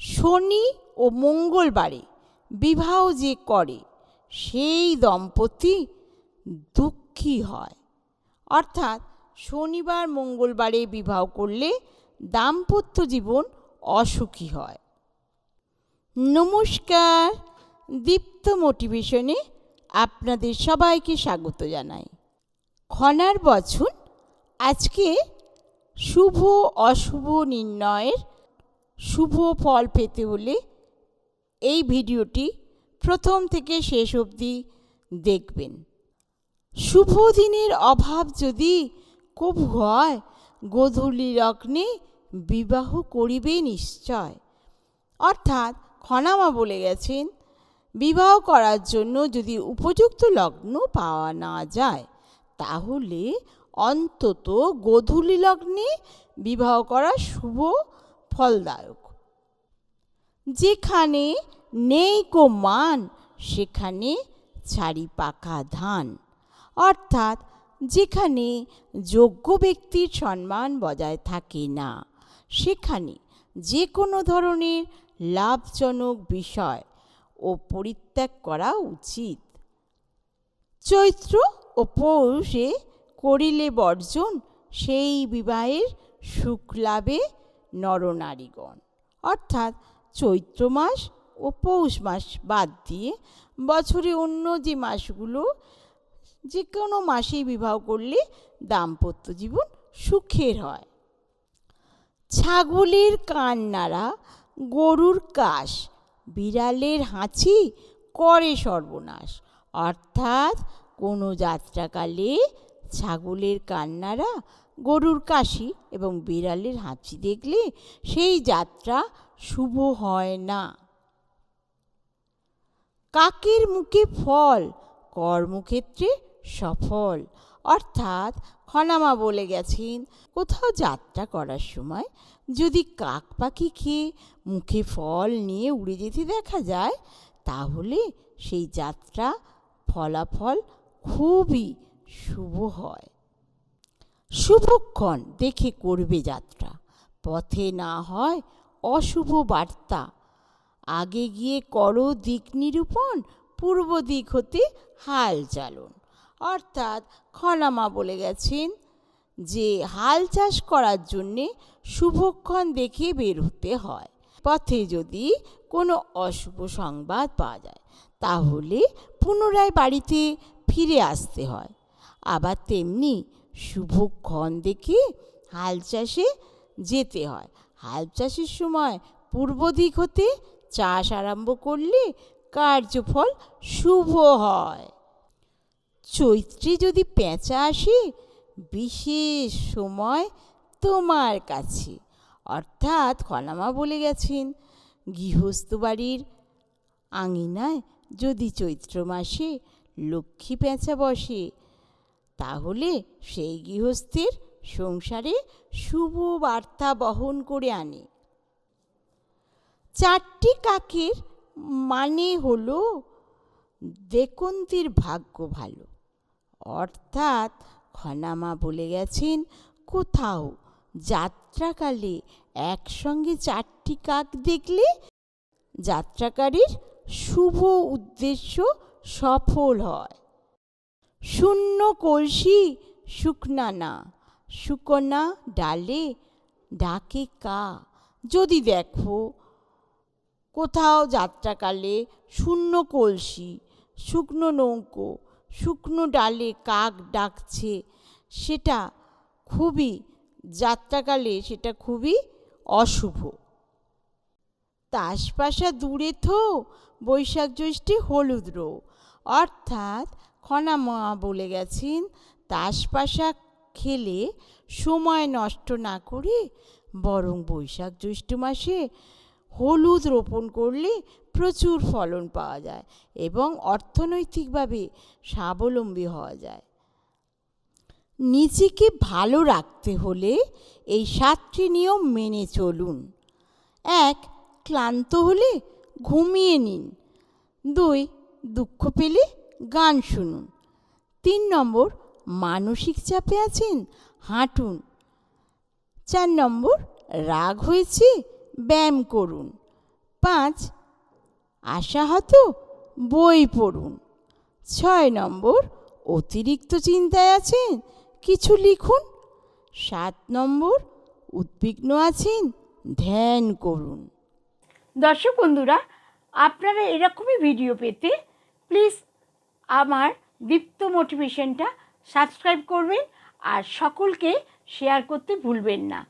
শনি ও মঙ্গলবারে বিবাহ যে করে, সেই দম্পতি দুঃখী হয়। অর্থাৎ শনিবার মঙ্গলবারে বিবাহ করলে দাম্পত্য জীবন অসুখী হয়। নমস্কার। দীপ্ত মোটিভেশনে আপনাদের সবাইকে স্বাগত জানাই। খনার বছর আজকে শুভ অশুভ নির্ণয়ের শুভ ফল পেতে হলে এই ভিডিওটি প্রথম থেকে শেষ অবধি দেখবেন। শুভ দিনের অভাব যদি কবু হয়, গোধূলি লগ্নে বিবাহ করিবে নিশ্চয়। অর্থাৎ খনামা বলে গেছেন, বিবাহ করার জন্য যদি উপযুক্ত লগ্ন পাওয়া না যায়, তাহলে অন্তত গোধূলি লগ্নে বিবাহ করা শুভ ফলদায়ক। যেখানে নেই কো মান, সেখানে ছাড়ি পাকা ধান। অর্থাৎ যেখানে যোগ্য ব্যক্তির সম্মান বজায় থাকে না, সেখানে যে কোনো ধরনের লাভজনক বিষয় ও পরিত্যাগ করা উচিত। চৈত্র ও পৌষে করিলে বর্জন, সেই বিবাহের সুখ লাভে নরনারীগণ। অর্থাৎ চৈত্র মাস ও পৌষ মাস বাদ দিয়ে বছরে অন্য যে মাসগুলো, যে কোনো মাসেই বিবাহ করলে দাম্পত্য জীবন সুখের হয়। ছাগলের কান নাড়া গরুর কাশ, বিড়ালের হাঁচি করে সর্বনাশ। অর্থাৎ কোনো যাত্রাকালে ছাগলের কান্নারা, গরুর কাশি এবং বিড়ালের হাঁচি দেখলে সেই যাত্রা শুভ হয় না। কাকের মুখে ফল, কর্মক্ষেত্রে সফল। অর্থাৎ খনামা বলে গেছেন, কোথাও যাত্রা করার সময় যদি কাক পাখি খেয়ে মুখে ফল নিয়ে উড়ে যেতে দেখা যায়, তাহলে সেই যাত্রা ফলাফল খুবই শুভ হয়। শুভক্ষণ দেখে করবে যাত্রা। পথে না হয় অশুভ বার্তা। আগে গিয়ে করো দিক নিরূপণ, পূর্ব দিক হতে হাল চালন। অর্থাৎ খনামা বলে গেছেন যে, হাল চাষ করার জন্যে শুভক্ষণ দেখে বের হতে হয়। পথে যদি কোনো অশুভ সংবাদ পাওয়া যায়, তাহলে পুনরায় বাড়িতে ফিরে আসতে হয়। আবার তেমনি শুভক্ষণ দেখে হাল চাষে যেতে হয়। হাল চাষের সময় পূর্ব দিক হতে চাষ আরম্ভ করলে কার্যফল শুভ হয়। চৈত্রে যদি পেঁচা আসে, বিশেষ সময় তোমার কাছে। অর্থাৎ খনামা বলে গেছেন, গৃহস্থ বাড়ির আঙিনায় যদি চৈত্র মাসে লক্ষ্মী পেঁচা বসে তাহলে সেই গৃহস্থের সংসারে শুভ বার্তা বহন করে আনে। চারটি কাকের মানে হলো দেখন্তির ভাগ্য ভালো। অর্থাৎ খনামা বলে গেছেন, কোথাও যাত্রাকালে একসঙ্গে চারটি কাক দেখলে যাত্রাকারীর শুভ উদ্দেশ্য সফল হয়। শূন্য কলসি শুকনা না, শুকনা ডালে ডাকে কা। যদি দেখো কোথাও যাত্রাকালে শূন্য কলসি, শুকনো নৌকো, শুকনো ডালে কাক ডাকছে, সেটা খুবই, যাত্রাকালে সেটা খুবই অশুভ। তাসপাশা দূরে থো, বৈশাখ জ্যৈষ্ঠে হলুদ অর্থাৎ খনামা বলে গেছেন তাসপাশা খেলে সময় নষ্ট না করে বরং বৈশাখ জ্যৈষ্ঠ মাসে হলুদ রোপণ করলে প্রচুর ফলন পাওয়া যায় এবং অর্থনৈতিকভাবে স্বাবলম্বী হওয়া যায়। নিজেকে ভালো রাখতে হলে এই সাতটি নিয়ম মেনে চলুন। এক, ক্লান্ত হলে ঘুমিয়ে নিন। দুই, দুঃখ পেলে গান শুনুন। তিন নম্বর, মানসিক চাপে আছেন? হাঁটুন। চার নম্বর, রাগ হয়েছে? ব্যায়াম করুন। পাঁচ, আশাহত? বই পড়ুন। ছয় নম্বর, অতিরিক্ত চিন্তায় আছেন? কিছু লিখুন। সাত নম্বর, উদ্বিগ্ন আছেন? ধ্যান করুন। দর্শক বন্ধুরা, আপনারা এরকমই ভিডিও পেতে প্লিজ আমার দীপ্ত মোটিভেশনটা সাবস্ক্রাইব করবেন আর সকলকে শেয়ার করতে ভুলবেন না।